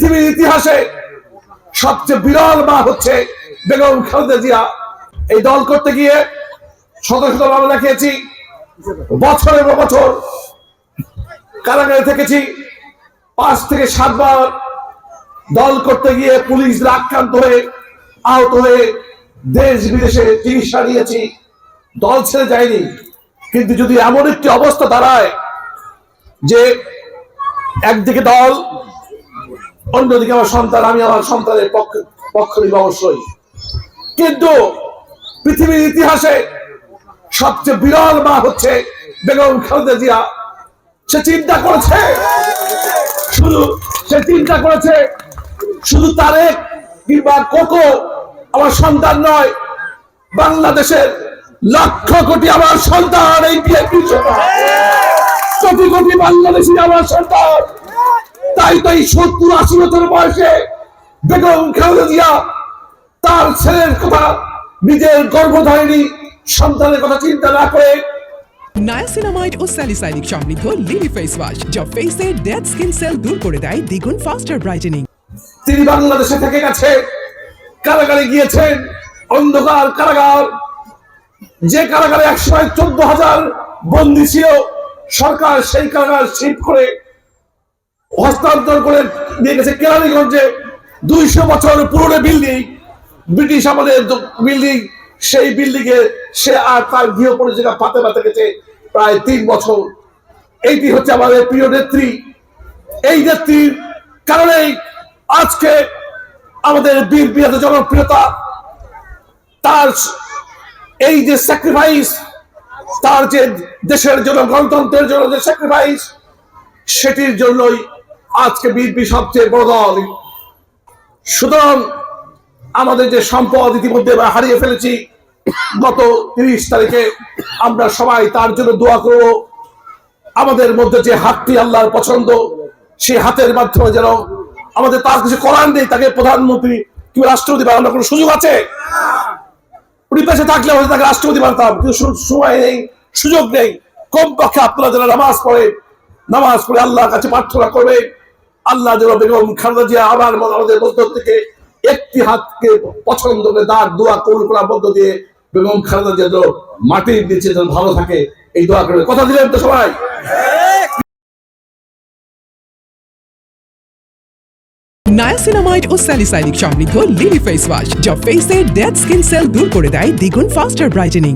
পৃথিবীর ইতিহাসে সবচেয়ে বিরল মা হচ্ছে বেগম খালেদা জিয়া। এই দল করতে গিয়ে শত শত মামলা খেয়েছি বছরের পর বছর কারাগারে থেকেছি, পাঁচ থেকে সাতবার দল করতে গিয়ে পুলিশ আক্রান্ত হয়ে, আহত হয়ে দেশ বিদেশে চিকিৎসা নিয়েছি দল ছেড়ে যায়নি। কিন্তু যদি এমন একটি অবস্থা দাঁড়ায় যে একদিকে দল অন্যদিকে আমার সন্তান, আমি আমার সন্তানের পক্ষ পক্ষ নিব অবশ্যই। কিন্তু পৃথিবীর ইতিহাসে সবচেয়ে বিরল মা হচ্ছে বেগম খালেদা জিয়া। সে চিন্তা করেছে, শুধু সে চিন্তা করেছে, শুধু তারেক কিংবা কোকো আমার সন্তান নয়, বাংলাদেশের লক্ষ কোটি আমার সন্তান, এই বিএনপি কোটি কোটি বাংলাদেশি আমার সন্তান। তাই তো এই সত্তর আশি বছর বয়সে বেগম জিয়া তার ছেলের কথা নিজের গর্ভধারিণী সন্তানের কথা চিন্তা না করে নায়াসিনামাইড ও স্যালিসাইনিক সমৃদ্ধ লিলি ফেস ওয়াশ যা ফেসের ডেড স্কিন সেল দূর করে দেয় দ্বিগুণ ফাস্টার ব্রাইটেনিং তিনি বাংলাদেশে থেকে গেছে কারাগারে গিয়েছেন অন্ধকার কারাগার যে কারাগারে একসময় চোদ্দ হাজার বন্দী ছিল সরকার সেই কারাগার শিফট করে হস্তান্তর করে নিয়ে গেছে কেরানীগঞ্জে। দুইশো বছর পুরনো বিল্ডিং। ব্রিটিশ আমাদের বিল্ডিং, সেই বিল্ডিং এ সে আর তার গৃহ পরিচালনা পাতে পাতে গেছে প্রায় তিন বছর। এইটি হচ্ছে আমাদের প্রিয় নেত্রী। এই নেত্রীর কারণেই আজকে আমাদের বীর বিরাট জনপ্রিয়তা, তার এই যে স্যাক্রিফাইস তার যে দেশের জন্য গণতন্ত্রের জন্য যে স্যাক্রিফাইস সেটির জন্যই আজকে বিএনপি সবচেয়ে বড় দল। সুতরাং আমাদের যে সম্পদ ইতিমধ্যে হারিয়ে ফেলেছি, গত তিরিশ তারিখে আমরা সবাই তার জন্য দোয়া করব। আমাদের মধ্যে যে হাতটি আল্লাহর পছন্দ, সেই হাতের মাধ্যমে যেন আমাদের তার কিছু করার নেই, তাকে প্রধানমন্ত্রী কিংবা রাষ্ট্রপতি বানানোর কোনো সুযোগ আছে? উনি পেশে থাকলে হয়তো তাকে রাষ্ট্রপতি বানাতাম, কিন্তু সময় নেই, সুযোগ নেই। কমপক্ষে আপনারা যারা নামাজ পড়ে নামাজ পড়ে আল্লাহর কাছে প্রার্থনা করবে আল্লাহ বেগম খালেদা আবার আমাদের মধ্য থেকে একটি হাতকে পছন্দ করে দাঁড় দোয়া কবুল করার মধ্য দিয়ে বেগম খালেদা জিয়া মাটির নিচে যেন ভালো থাকে, এই দোয়া করে কথা দিলেন তো সবাই? নায়াসিনামাইড ও স্যালিসাইনিক সমৃদ্ধ লিলি ফেস ওয়াশ, যা ফেসের ডেড স্কিন সেল দূর করে দেয় দ্বিগুণ ফাস্টার ব্রাইটেনিং